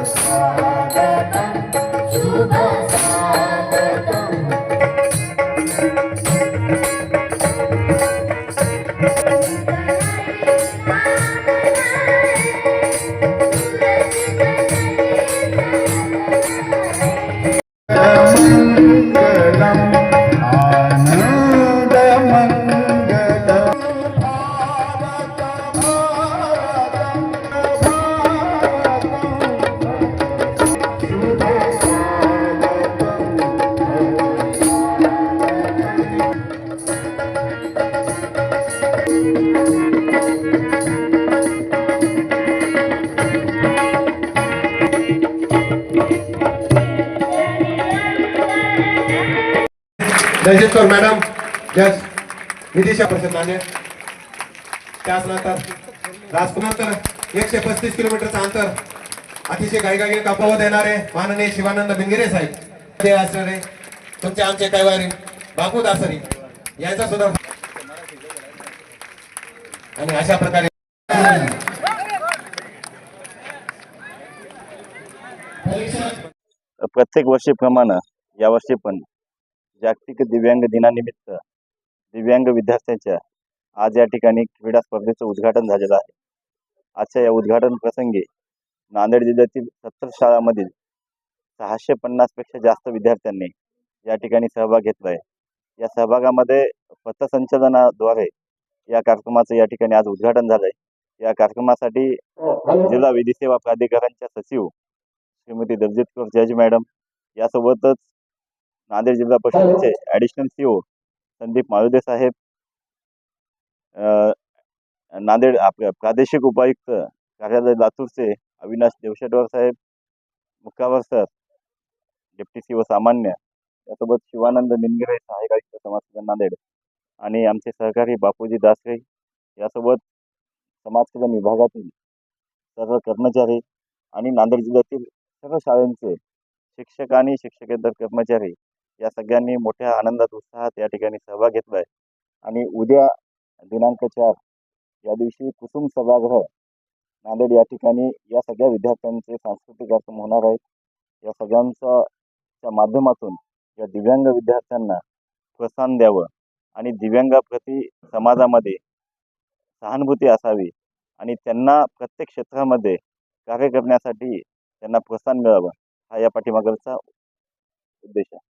Shubha Sahaja Shubha Sahaja दहशतखोर madam जज विदिशा परिषद मान्य त्याचनंतर राजकुमार एकशे पस्तीस किलोमीटरचं अंतर. अतिशय गाईगाई कापावत येणारे माननीय शिवानंद बिंगिरे साहेब. ते असणारे तुमचे आमचे कैवारी बापू दासरी यांचा सुद्धा. आणि अशा प्रकारे प्रत्येक वर्षीप्रमाणे यावर्षी पण जागतिक दिव्यांग दिनानिमित्त दिव्यांग विद्यार्थ्यांच्या आज या ठिकाणी क्रीडा स्पर्धेचं उद्घाटन झालेलं आहे. आजच्या या उद्घाटन प्रसंगी नांदेड जिल्ह्यातील सत्तर शाळांमधील सहाशे पन्नासपेक्षा जास्त विद्यार्थ्यांनी या ठिकाणी सहभाग घेतला आहे या सहभागामध्ये पथसंचलनाद्वारे या कार्यक्रमाचं या ठिकाणी आज उद्घाटन झालं आहे या कार्यक्रमासाठी जिल्हा विधी सेवा प्राधिकरणच्या सचिव श्रीमती दलजित कौर जज मॅडम यासोबतच नांदेड जिल्हा परिषदेचे additional C O Sandeep Malude साहेब नांदेड आपल्या प्रादेशिक उपायुक्त कार्यालय लातूरचे अविनाश देवशेटवर साहेब मुक्कावर सर डेप्टी सी ओ सामान्य यासोबत शिवानंद मिनगिरे सहाय्यक आयुक्त समाज कल्याण नांदेड आणि आमचे सहकारी बापूजी दासरे यासोबत समाज कल्याण विभागातील सर्व कर्मचारी आणि नांदेड जिल्ह्यातील सर्व शाळांचे शिक्षक आणि शिक्षकेतर कर्मचारी या सगळ्यांनी मोठ्या आनंदात उत्साहात या ठिकाणी सहभाग घेतला आहे आणि उद्या दिनांक चार या दिवशी कुसुम सभागृह नांदेड या ठिकाणी या सगळ्या विद्यार्थ्यांचे सांस्कृतिक कार्यक्रम होणार आहेत. या सगळ्यांचा च्या माध्यमातून या दिव्यांग विद्यार्थ्यांना प्रोत्साहन द्यावं आणि दिव्यांगाप्रती समाजामध्ये सहानुभूती असावी आणि त्यांना प्रत्येक क्षेत्रामध्ये कार्य करण्यासाठी त्यांना प्रोत्साहन मिळावं हा या पाठीमागचा उद्देश आहे.